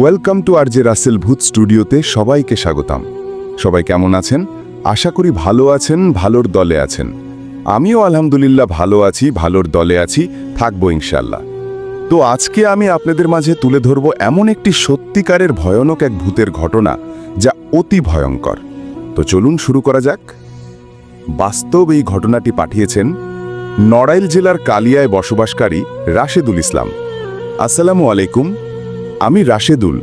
Welcome to R J Russell ভূত স্টুডিওতে সবাইকে স্বাগতম। সবাই কেমন আছেন? আশা করি ভালো আছেন, ভালোর দলে আছেন। আমিও আলহামদুলিল্লাহ ভালো আছি, ভালোর দলে আছি, থাকব ইনশাল্লাহ তো আজকে আমি আপনাদের মাঝে তুলে ধরব এমন একটি সত্যিকারের ভয়ানক এক ভূতের ঘটনা যা অতি ভয়ঙ্কর। তো চলুন শুরু করা যাক। বাস্তব এই ঘটনাটি পাঠিয়েছেন নড়াইল জেলার কালিয়ায় বসবাসকারী রাশেদুল ইসলাম। আসসালামু আলাইকুম। আমি রাশেদুল,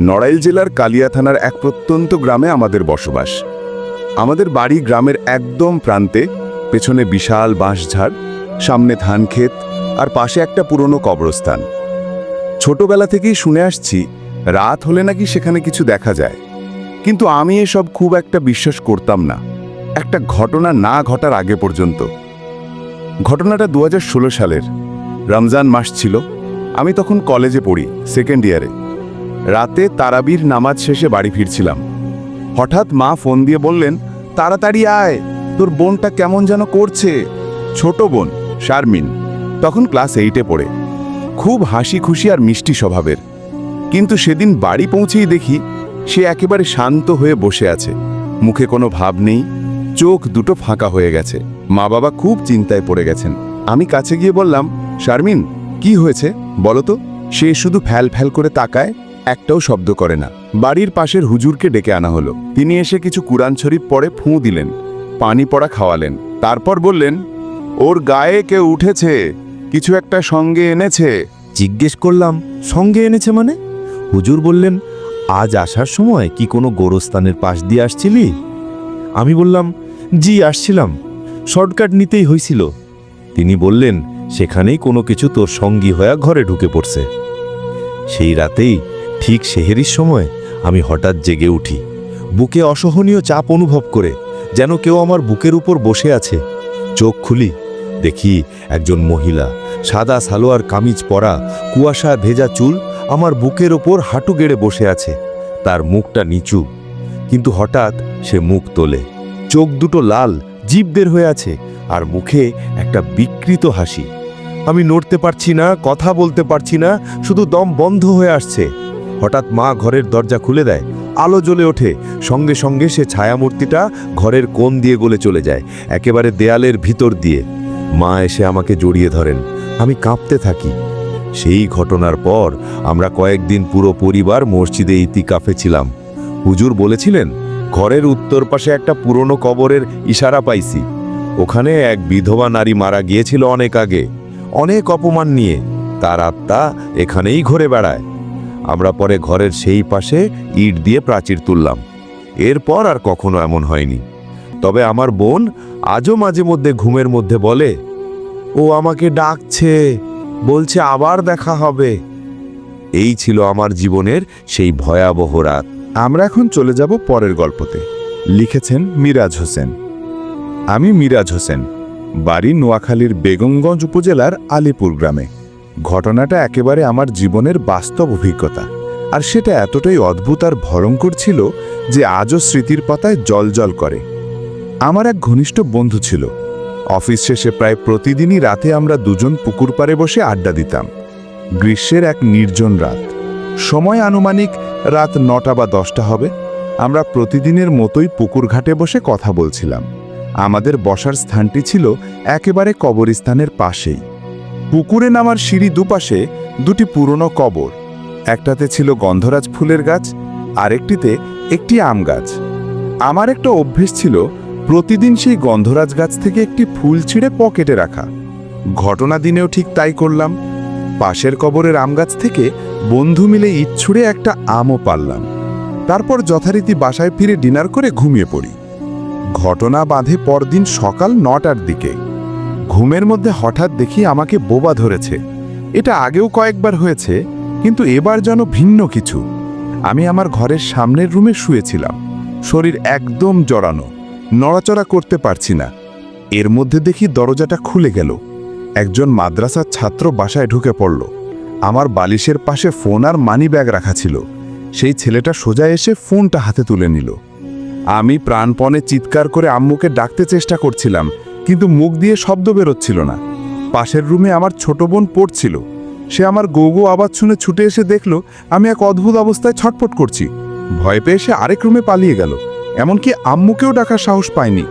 নড়াইল জেলার কালিয়া থানার এক প্রত্যন্ত গ্রামে আমাদের বসবাস। আমাদের বাড়ি গ্রামের একদম প্রান্তে, পেছনে বিশাল বাঁশঝাড়, সামনে ধান ক্ষেত আর পাশে একটা পুরনো কবরস্থান। ছোটবেলা থেকেই শুনে আসছি, রাত হলে নাকি সেখানে কিছু দেখা যায়। কিন্তু আমি এসব খুব একটা বিশ্বাস করতাম না। একটা ঘটনা না ঘটার আগে পর্যন্ত। ঘটনাটা দু হাজার ষোলো সালের। রমজান মাস ছিল। আমি তখন কলেজে পড়ি সেকেন্ড ইয়ারে রাতে তারাবির নামাজ শেষে বাড়ি ফিরছিলাম। হঠাৎ মা ফোন দিয়ে বললেন, তাড়াতাড়ি আয়, তোর বোনটা কেমন যেন করছে। ছোট বোন, শারমিন। তখন ক্লাস এইটে পড়ে। খুব হাসি খুশি আর মিষ্টি স্বভাবের। কিন্তু সেদিন বাড়ি পৌঁছেই দেখি, সে একেবারে শান্ত হয়ে বসে আছে। মুখে কোনো ভাব নেই, চোখ দুটো ফাঁকা হয়ে গেছে। মা বাবা খুব চিন্তায় পড়ে গেছেন। আমি কাছে গিয়ে বললাম, শারমিন কি হয়েছে? বলতো সে শুধু ফ্যাল ফ্যাল করে তাকায়, একটাও শব্দ করে না। বাড়ির পাশের হুজুরকে ডেকে আনা হলো। তিনি এসে কিছু কুরআন শরীফ পরে ফুঁ দিলেন, পানি পড়া খাওয়ালেন। তারপর বললেন, ওর গায়ে কেউ উঠেছে, কিছু একটা সঙ্গে এনেছে। জিজ্ঞেস করলাম, সঙ্গে এনেছে মানে? হুজুর বললেন, আজ আসার সময় কি কোনো গোরস্থানের পাশ দিয়ে আসছিলি? আমি বললাম, জি, আসছিলাম। শর্টকাট নিতেই হয়েছিল তিনি বললেন সেখানেই কোনো কিছু তোর সঙ্গী হয়ে ঘরে ঢুকে পড়ছে। সেই রাতেই ঠিক সেহেরির সময় আমি হঠাৎ জেগে উঠি। বুকে অসহনীয় চাপ অনুভব করে যেন কেউ আমার বুকের উপর বসে আছে। চোখ খুলি, দেখি একজন মহিলা, সাদা সালোয়ার কামিজ পরা, কুয়াশা ভেজা চুল আমার বুকের ওপর হাঁটু গেড়ে বসে আছে। তার মুখটা নিচু, কিন্তু হঠাৎ সে মুখ তোলে। চোখ দুটো লাল জিভ বের হয়ে আছে। আর মুখে একটা বিকৃত হাসি। আমি নড়তে পারছি না, কথা বলতে পারছি না, শুধু দম বন্ধ হয়ে আসছে। হঠাৎ মা ঘরের দরজা খুলে দেয়। আলো জ্বলে ওঠে। সঙ্গে সঙ্গে সে ছায়ামূর্তিটা ঘরের কোণ দিয়ে গলে চলে যায়, একেবারে দেয়ালের ভিতর দিয়ে। মা এসে আমাকে জড়িয়ে ধরেন। আমি কাঁপতে থাকি। সেই ঘটনার পর আমরা কয়েকদিন পুরো পরিবার মসজিদে ইতিকাফে ছিলাম। হুজুর বলেছিলেন, ঘরের উত্তর পাশে একটা পুরনো কবরের ইশারা পাইছি। ওখানে এক বিধবা নারী মারা গিয়েছিল অনেক আগে। অনেক অপমান নিয়ে। তার আত্মা এখানেই ঘুরে বেড়ায়। আমরা পরে ঘরের সেই পাশে ইট দিয়ে প্রাচীর তুললাম। এরপর আর কখনো এমন হয়নি। তবে আমার বোন আজও মাঝে মধ্যে ঘুমের মধ্যে বলে, ও আমাকে ডাকছে, বলছে আবার দেখা হবে। এই ছিল আমার জীবনের সেই ভয়াবহ রাত। আমরা এখন চলে যাব পরের গল্পতে। লিখেছেন মিরাজ হোসেন। আমি মিরাজ হোসেন, বাড়ি নোয়াখালীর বেগমগঞ্জ উপজেলার আলিপুর গ্রামে। ঘটনাটা একেবারে আমার জীবনের বাস্তব অভিজ্ঞতা, আর সেটা এতটাই অদ্ভুত আর ভয়ঙ্কর ছিল যে আজও স্মৃতির পাতায় জলজল করে। আমার এক ঘনিষ্ঠ বন্ধু ছিল। অফিস শেষে প্রায় প্রতিদিনই রাতে আমরা দুজন পুকুর পাড়ে বসে আড্ডা দিতাম। গ্রীষ্মের এক নির্জন রাত। সময় আনুমানিক রাত নটা বা দশটা হবে। আমরা প্রতিদিনের মতোই পুকুর ঘাটে বসে কথা বলছিলাম। আমাদের বসার স্থানটি ছিল একেবারে কবরস্থানের পাশেই। পুকুরে নামার সিঁড়ি দুপাশে দুটি পুরনো কবর, একটাতে ছিল গন্ধরাজ ফুলের গাছ, আরেকটিতে একটি আম গাছ। আমার একটা অভ্যেস ছিল, প্রতিদিন সেই গন্ধরাজ গাছ থেকে একটি ফুল ছিঁড়ে পকেটে রাখা। ঘটনা দিনেও ঠিক তাই করলাম। পাশের কবরের আম গাছ থেকে বন্ধু মিলে ইট ছুঁড়ে একটা আমও পারলাম। তারপর যথারীতি বাসায় ফিরে ডিনার করে ঘুমিয়ে পড়ি। ঘটনা বাঁধে পরদিন সকাল নটার দিকে। ঘুমের মধ্যে হঠাৎ দেখি আমাকে বোবা ধরেছে। এটা আগেও কয়েকবার হয়েছে, কিন্তু এবার যেন ভিন্ন কিছু। আমি আমার ঘরের সামনের রুমে শুয়েছিলাম। শরীর একদম জড়ানো, নড়াচড়া করতে পারছি না। এর মধ্যে দেখি দরজাটা খুলে গেল। একজন মাদ্রাসার ছাত্র বাসায় ঢুকে পড়ল। আমার বালিশের পাশে ফোন আর মানি ব্যাগ রাখা ছিল। সেই ছেলেটা সোজা এসে ফোনটা হাতে তুলে নিল। আমি প্রাণপণে চিৎকার করে আম্মুকে ডাকতে চেষ্টা করছিলাম, কিন্তু মুখ দিয়ে শব্দ বেরোচ্ছিল না। পাশের রুমে আমার ছোট বোন পড়ছিল। সে আমার গো গো আওয়াজ শুনে ছুটে এসে দেখল, আমি এক অদ্ভুত অবস্থায় ছটফট করছি। ভয় পেয়ে সে আরেক রুমে পালিয়ে গেল, এমনকি আম্মুকেও ডাকার সাহস পায়নি।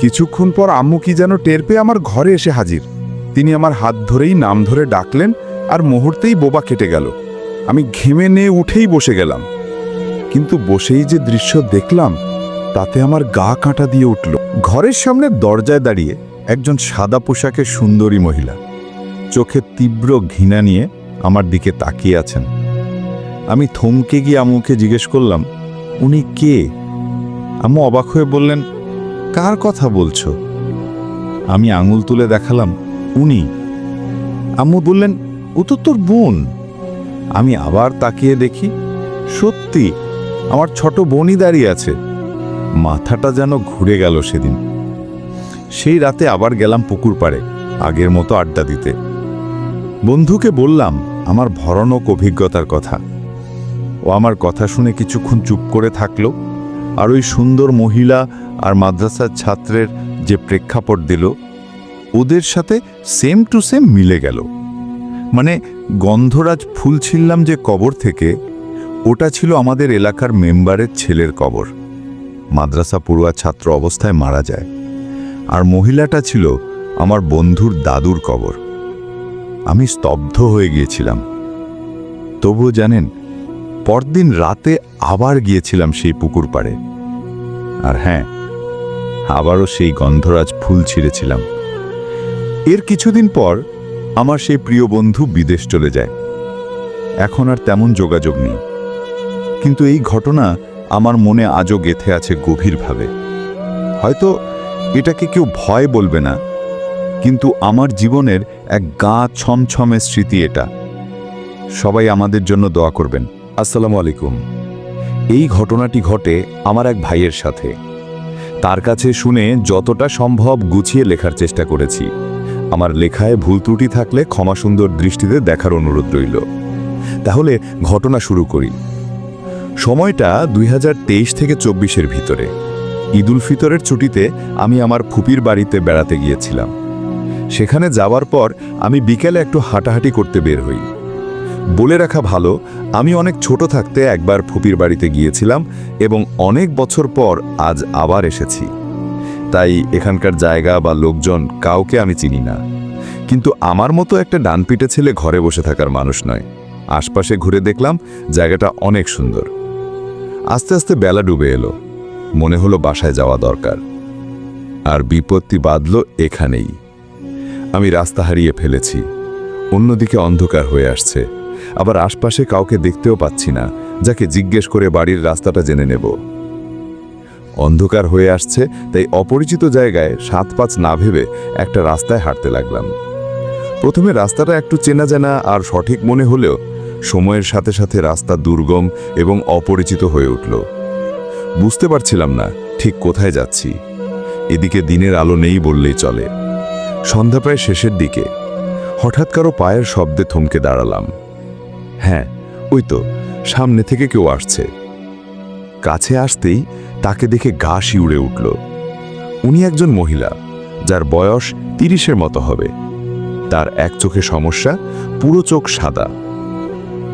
কিছুক্ষণ পর আম্মু কি যেন টের পেয়ে আমার ঘরে এসে হাজির। তিনি আমার হাত ধরেই নাম ধরে ডাকলেন আর মুহূর্তেই বোবা কেটে গেল। আমি ঘেমে নিয়ে উঠেই বসে গেলাম। কিন্তু বসেই যে দৃশ্য দেখলাম তাতে আমার গা কাঁটা দিয়ে উঠল। ঘরের সামনে দরজায় দাঁড়িয়ে একজন সাদা পোশাকের সুন্দরী মহিলা। চোখে তীব্র ঘৃণা নিয়ে আমার দিকে তাকিয়ে আছেন। আমি থমকে গিয়ে আম্মুকে জিজ্ঞেস করলাম, উনি কে? আম্মু অবাক হয়ে বললেন, কার কথা বলছো? আমি আঙুল তুলে দেখালাম, উনি। আম্মু বললেন, ও তো তোর বোন। আমি আবার তাকিয়ে দেখি, সত্যি, আমার ছোট বোনই দাঁড়িয়ে আছে। মাথাটা যেন ঘুরে গেল সেদিন। সেই রাতে আবার গেলাম পুকুর পাড়ে, আগের মতো আড্ডা দিতে। বন্ধুকে বললাম, আমার ভরণক অভিজ্ঞতার কথা। ও আমার কথা শুনে কিছুক্ষণ চুপ করে থাকল, আর ওই সুন্দর মহিলা আর মাদ্রাসার ছাত্রের যে প্রেক্ষাপট দিল, ওদের সাথে সেম টু সেম মিলে গেল। মানে গন্ধরাজ ফুল ছিললাম যে কবর থেকে, ওটা ছিল আমাদের এলাকার মেম্বারের ছেলের কবর। মাদ্রাসা পড়ুয়া ছাত্র অবস্থায় মারা যায়। আর মহিলাটা ছিল আমার বন্ধুর দাদুর কবর। আমি স্তব্ধ হয়ে গিয়েছিলাম। তবুও জানেন, পরদিন রাতে আবার গিয়েছিলাম সেই পুকুর পাড়ে। আর হ্যাঁ আবারও সেই গন্ধরাজ ফুল ছিঁড়েছিলাম। এর কিছুদিন পর আমার সেই প্রিয় বন্ধু বিদেশ চলে যায়। এখন আর তেমন যোগাযোগ নেই। কিন্তু এই ঘটনা আমার মনে আজও গেথে আছে গভীরভাবে। হয়তো এটাকে কেউ ভয় বলবে না, কিন্তু আমার জীবনের এক গা ছমছমে স্মৃতি এটা। সবাই আমাদের জন্য দোয়া করবেন। আসসালামু আলাইকুম। এই ঘটনাটি ঘটে আমার এক ভাইয়ের সাথে। তার কাছে শুনে যতটা সম্ভব গুছিয়ে লেখার চেষ্টা করেছি। আমার লেখায় ভুল ত্রুটি থাকলে ক্ষমা সুন্দর দৃষ্টিতে দেখার অনুরোধ রইল। তাহলে ঘটনা শুরু করি। সময়টা দুই হাজার তেইশ থেকে চব্বিশের ভিতরে। ঈদুল ফিতরের ছুটিতে আমি আমার ফুপির বাড়িতে বেড়াতে গিয়েছিলাম। সেখানে যাওয়ার পর আমি বিকেলে একটু হাঁটাহাঁটি করতে বের হই। বলে রাখা ভালো, আমি অনেক ছোট থাকতে একবার ফুপির বাড়িতে গিয়েছিলাম এবং অনেক বছর পর আজ আবার এসেছি। তাই এখানকার জায়গা বা লোকজন কাউকে আমি চিনি না। কিন্তু আমার মতো একটা ডানপিটে ছেলে ঘরে বসে থাকার মানুষ নয়। আশপাশে ঘুরে দেখলাম জায়গাটা অনেক সুন্দর। আস্তে আস্তে বেলা ডুবে এলো। মনে হলো বাসায় যাওয়া দরকার। আর বিপত্তি বাঁধল এখানেই। আমি রাস্তা হারিয়ে ফেলেছি। অন্যদিকে অন্ধকার হয়ে আসছে। আবার আশপাশে কাউকে দেখতেও পাচ্ছি না, যাকে জিজ্ঞেস করে বাড়ির রাস্তাটা জেনে নেব। অন্ধকার হয়ে আসছে, তাই অপরিচিত জায়গায় সাত পাঁচ না ভেবে একটা রাস্তায় হাঁটতে লাগলাম। প্রথমে রাস্তাটা একটু চেনা জানা আর সঠিক মনে হলেও সময়ের সাথে সাথে রাস্তা দুর্গম এবং অপরিচিত হয়ে উঠল। বুঝতে পারছিলাম না ঠিক কোথায় যাচ্ছি। এদিকে দিনের আলো নেই বললেই চলে। সন্ধ্যা প্রায় শেষের দিকে। হঠাৎ কারও পায়ের শব্দে থমকে দাঁড়ালাম। হ্যাঁ ওই তো, সামনে থেকে কেউ আসছে। কাছে আসতেই তাকে দেখে গা শিউড়ে উঠল। উনি একজন মহিলা, যার বয়স তিরিশের মতো হবে। তার এক চোখে সমস্যা, পুরো চোখ সাদা।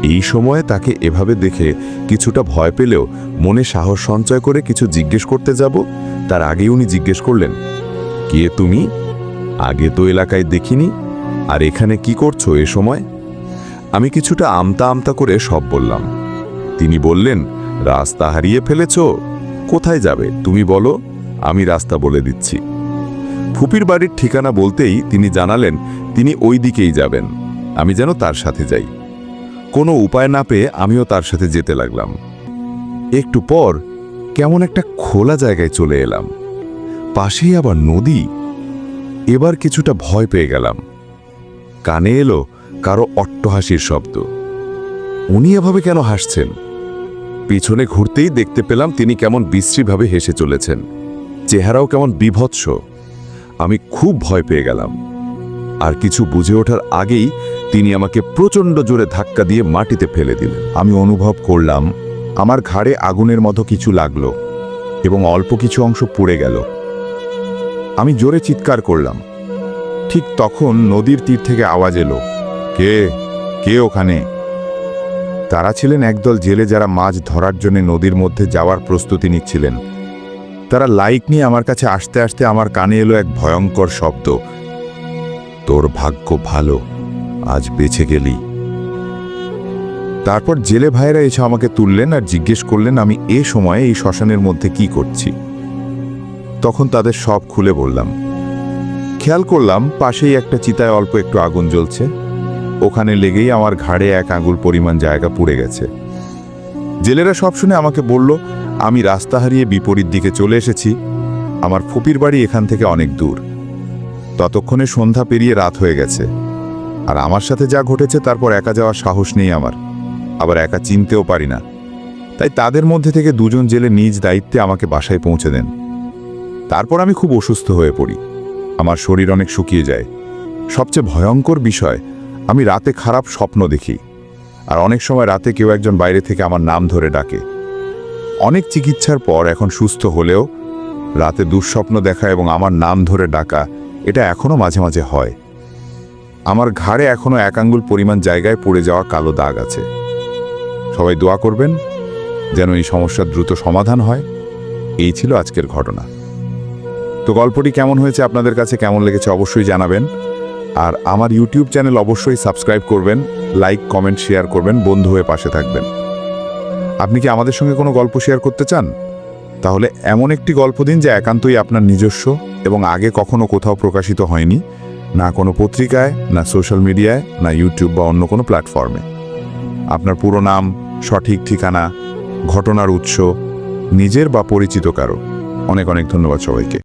এই সময়ে তাকে এভাবে দেখে কিছুটা ভয় পেলেও মনে সাহস সঞ্চয় করে কিছু জিজ্ঞেস করতে যাব। তার আগেই উনি জিজ্ঞেস করলেন, কে তুমি? আগে তো এলাকায় দেখিনি। আর এখানে কি করছ এ সময়? আমি কিছুটা আমতা আমতা করে সব বললাম। তিনি বললেন, রাস্তা হারিয়ে ফেলেছ। কোথায় যাবে, তুমি বলো, আমি রাস্তা বলে দিচ্ছি। ফুপির বাড়ির ঠিকানা বলতেই তিনি জানালেন, তিনি ওই দিকেই যাবেন। আমি যেন তার সাথে যাই। কোনো উপায় না পেয়ে আমিও তার সাথে যেতে লাগলাম। একটু পর কেমন একটা খোলা জায়গায় চলে এলাম। পাশেই আবার নদী। এবার কিছুটা ভয় পেয়ে গেলাম। কানে এলো কারও অট্টহাসির শব্দ। উনি এভাবে কেন হাসছেন? পিছনে ঘুরতেই দেখতে পেলাম তিনি কেমন বিশ্রীভাবে হেসে চলেছেন। চেহারাও কেমন বিভৎস। আমি খুব ভয় পেয়ে গেলাম। আর কিছু বুঝে ওঠার আগেই তিনি আমাকে প্রচণ্ড জোরে ধাক্কা দিয়ে মাটিতে ফেলে দিলেন। আমি অনুভব করলাম, আমার ঘাড়ে আগুনের মতো কিছু লাগল এবং অল্প কিছু অংশ পুড়ে গেল। আমি জোরে চিৎকার করলাম। ঠিক তখন নদীর তীর থেকে আওয়াজ এলো, কে? কে ওখানে? তারা ছিলেন একদল জেলে যারা মাছ ধরার জন্য নদীর মধ্যে যাওয়ার প্রস্তুতি নিচ্ছিলেন। তারা লাইক নিয়ে আমার কাছে আসতে আসতে আমার কানে এলো এক ভয়ঙ্কর শব্দ, তোর ভাগ্য ভালো। আজ বেঁচে গেলি। তারপর জেলে ভাইরা এসে আমাকে তুললেন আর জিজ্ঞেস করলেন, আমি এ সময়ে এই শ্মশানের মধ্যে কি করছি? তখন তাদের সব খুলে বললাম, খেয়াল করলাম, পাশেই একটা চিতায় অল্প একটু আগুন জ্বলছে। ওখানে লেগেই আমার ঘাড়ে এক আঙুল পরিমাণ জায়গা পুড়ে গেছে। জেলেরা সব শুনে আমাকে বলল, আমি রাস্তা হারিয়ে বিপরীত দিকে চলে এসেছি। আমার ফুপির বাড়ি এখান থেকে অনেক দূর। ততক্ষণে সন্ধ্যা পেরিয়ে রাত হয়ে গেছে। আর আমার সাথে যা ঘটেছে তারপর একা যাওয়ার সাহস নেই আমার। আবার একা চিনতেও পারি না। তাই তাদের মধ্যে থেকে দুজন জেলে নিজ দায়িত্বে আমাকে বাসায় পৌঁছে দেন। তারপর আমি খুব অসুস্থ হয়ে পড়ি। আমার শরীর অনেক শুকিয়ে যায়। সবচেয়ে ভয়ঙ্কর বিষয়, আমি রাতে খারাপ স্বপ্ন দেখি। আর অনেক সময় রাতে কেউ একজন বাইরে থেকে আমার নাম ধরে ডাকে। অনেক চিকিৎসার পর এখন সুস্থ হলেও রাতে দুঃস্বপ্ন দেখা এবং আমার নাম ধরে ডাকা, এটা এখনও মাঝে মাঝে হয়। আমার ঘাড়ে এখনও এক আঙ্গুল পরিমাণ জায়গায় পড়ে যাওয়া কালো দাগ আছে। সবাই দোয়া করবেন যেন এই সমস্যার দ্রুত সমাধান হয়। এই ছিল আজকের ঘটনা। তো গল্পটি কেমন হয়েছে আপনাদের কাছে, কেমন লেগেছে অবশ্যই জানাবেন। আর আমার ইউটিউব চ্যানেল অবশ্যই সাবস্ক্রাইব করবেন, লাইক, কমেন্ট, শেয়ার করবেন, বন্ধু হয়ে পাশে থাকবেন। আপনি কি আমাদের সঙ্গে কোনো গল্প শেয়ার করতে চান? তাহলে এমন একটি গল্প দিন যা একান্তই আপনার নিজস্ব এবং আগে কখনো কোথাও প্রকাশিত হয়নি। না কোনো পত্রিকায়, না সোশ্যাল মিডিয়ায় না ইউটিউব বা অন্য কোনো প্ল্যাটফর্মে আপনার পুরো নাম, সঠিক ঠিকানা, ঘটনার উৎস, নিজের বা পরিচিত কারও। অনেক অনেক ধন্যবাদ সবাইকে।